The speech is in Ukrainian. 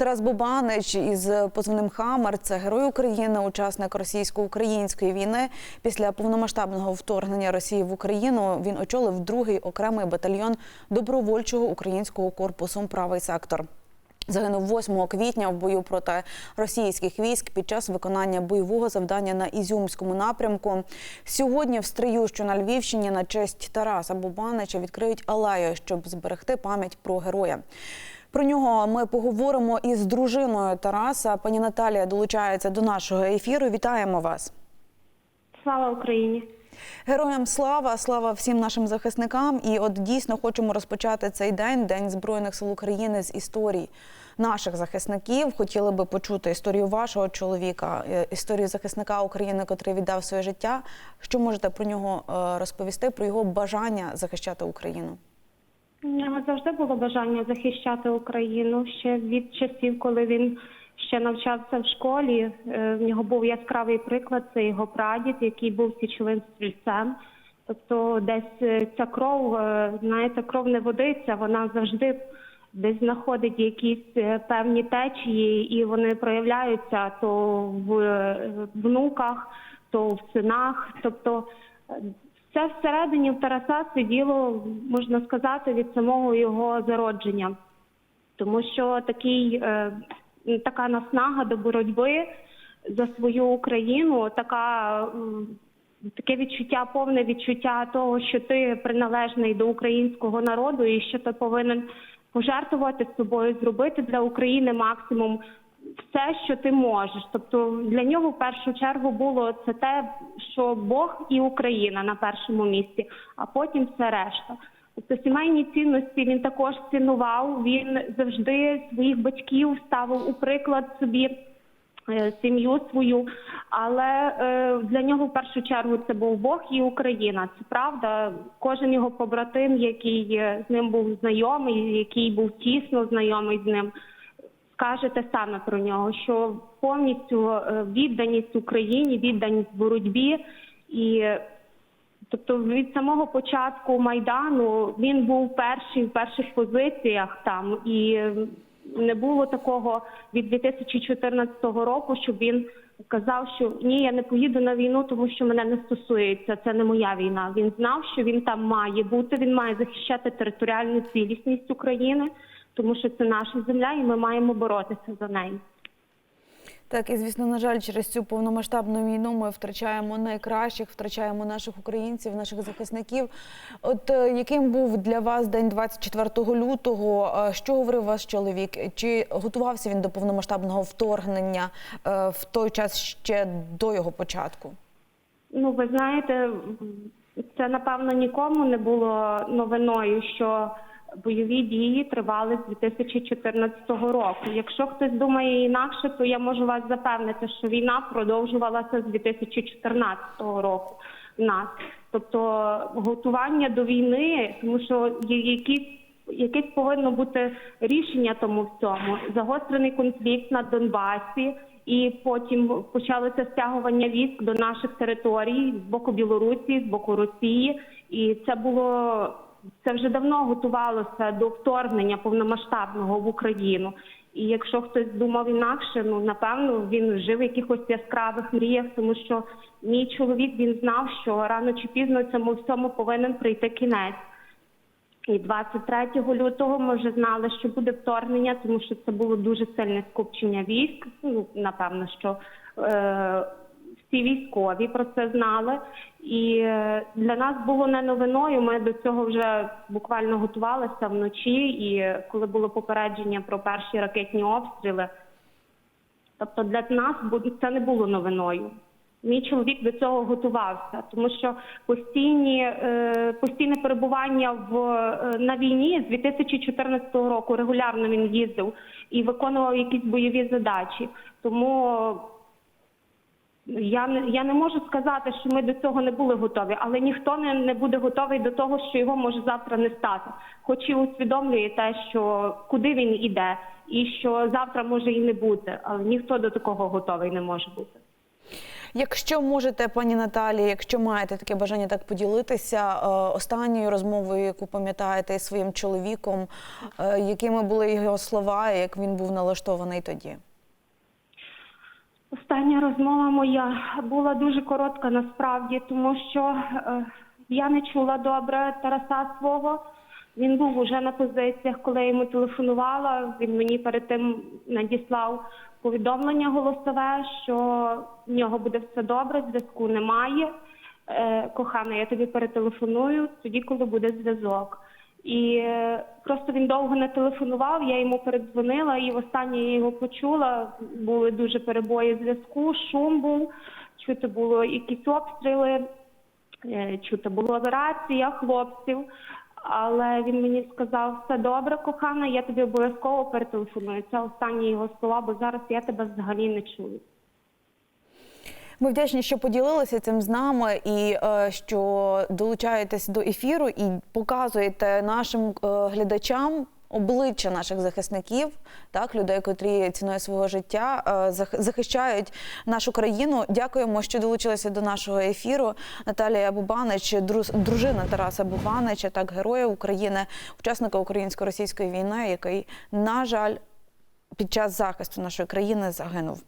Тарас Бубанич із позивним Хамер це герой України, учасник російсько-української війни. Після повномасштабного вторгнення Росії в Україну він очолив другий окремий батальйон добровольчого українського корпусу Правий сектор. Загинув 8 квітня в бою проти російських військ під час виконання бойового завдання на Ізюмському напрямку. Сьогодні в Стрию, що на Львівщині, на честь Тараса Бубанича відкриють алею, щоб зберегти пам'ять про героя. Про нього ми поговоримо із дружиною Тараса. Пані Наталія долучається до нашого ефіру. Вітаємо вас. Слава Україні! Героям слава, слава всім нашим захисникам. І от дійсно хочемо розпочати цей день, День Збройних сил України, з історій наших захисників. Хотіли би почути історію вашого чоловіка, е, історію захисника України, котрий віддав своє життя. Що можете про нього е, розповісти, про його бажання захищати Україну? Завжди було бажання захищати Україну ще від часів, коли він ще навчався в школі. Е, В нього був яскравий приклад. Це його прадід, який був січовим стрільцем. Тобто, десь е, ця кров, е, знаєте, кров не водиться, вона завжди десь знаходить якісь певні течії, і вони проявляються то в внуках, то в синах. Тобто це всередині в Тараса сиділо, можна сказати, від самого його зародження, тому що такий, е, така наснага до боротьби за свою Україну, така, таке відчуття, повне відчуття того, що ти приналежний до українського народу і що ти повинен пожертвувати собою, зробити для України максимум все, що ти можеш. Тобто для нього в першу чергу було це те, що Бог і Україна на першому місці, а потім все решта. Тобто сімейні цінності він також цінував. Він завжди своїх батьків ставив у приклад собі. е, Сім'ю свою, але е, для нього в першу чергу це був Бог і Україна. Це правда. Кожен його побратим, який е, з ним був знайомий, який був тісно знайомий з ним, скаже те саме про нього, що повністю е, відданість Україні, відданість боротьбі і. Тобто від самого початку майдану він був перший в перших позиціях там, і не було такого від 2014 року, щоб він казав, що ні, я не поїду на війну, тому що мене не стосується. Це не моя війна. Він знав, що він там має бути. Він має захищати територіальну цілісність України, тому що це наша земля, і ми маємо боротися за неї. Так, і звісно, на жаль, через цю повномасштабну війну ми втрачаємо найкращих, втрачаємо наших українців, наших захисників. От е, яким був для вас день 24 лютого? Е, Що говорив ваш чоловік? Чи готувався він до повномасштабного вторгнення е, в той час ще до його початку? Ну, ви знаєте, це напевно нікому не було новиною, що бойові дії тривали з 2014 року. Якщо хтось думає інакше, то я можу вас запевнити, що війна продовжувалася з 2014 року в нас. Тобто готування до війни, тому що якісь якесь повинно бути рішення тому всьому. Загострений конфлікт на Донбасі, і потім почалося стягування військ до наших територій з боку Білорусі, з боку Росії, і це було. Це вже давно готувалося до вторгнення повномасштабного в Україну. І якщо хтось думав інакше, ну напевно він жив в якихось яскравих мріях, тому що мій чоловік він знав, що рано чи пізно цьому всьому повинен прийти кінець. І 23 лютого ми вже знали, що буде вторгнення, тому що це було дуже сильне скупчення військ. Ну напевно, що е, всі військові про це знали. І е, для нас було не новиною. Ми до цього вже буквально готувалися вночі, і коли було попередження про перші ракетні обстріли. Тобто для нас це не було новиною. Мій чоловік до цього готувався, тому що постійні е, постійне перебування в е, на війні з 2014 року регулярно він їздив і виконував якісь бойові задачі. Тому я не я не можу сказати, що ми до цього не були готові, але ніхто не, не буде готовий до того, що його може завтра не стати. Хоч і усвідомлює те, що куди він іде, і що завтра може і не бути, але ніхто до такого готовий не може бути. Якщо можете, пані Наталі, якщо маєте таке бажання так поділитися е, останньою розмовою, яку пам'ятаєте своїм чоловіком, е, якими були його слова, як він був налаштований тоді? Остання розмова моя була дуже коротка насправді, тому що е, я не чула добре Тараса свого. Він був уже на позиціях, коли я йому телефонувала. Він мені перед тим надіслав повідомлення голосове, що в нього буде все добре, зв'язку немає. Е, кохана, я тобі перетелефоную тоді, коли буде зв'язок. І е, просто він довго не телефонував, я йому передзвонила, і востаннє я його почула. Були дуже перебої зв'язку, шум був, чути було якісь обстріли, е, чути було рація хлопців. Але він мені сказав, все добре, кохана, я тобі обов'язково перетелефоную. Це останні його слова, бо зараз я тебе взагалі не чую. Ми вдячні, що поділилися цим з нами, і е, що долучаєтесь до ефіру і показуєте нашим е, глядачам. Обличчя наших захисників, так людей, котрі ціною свого життя е, захищають нашу країну. Дякуємо, що долучилися до нашого ефіру. Наталія Бубанич, дружина Тараса Бубанича, так героя України, учасника українсько-російської війни, який, на жаль, під час захисту нашої країни загинув.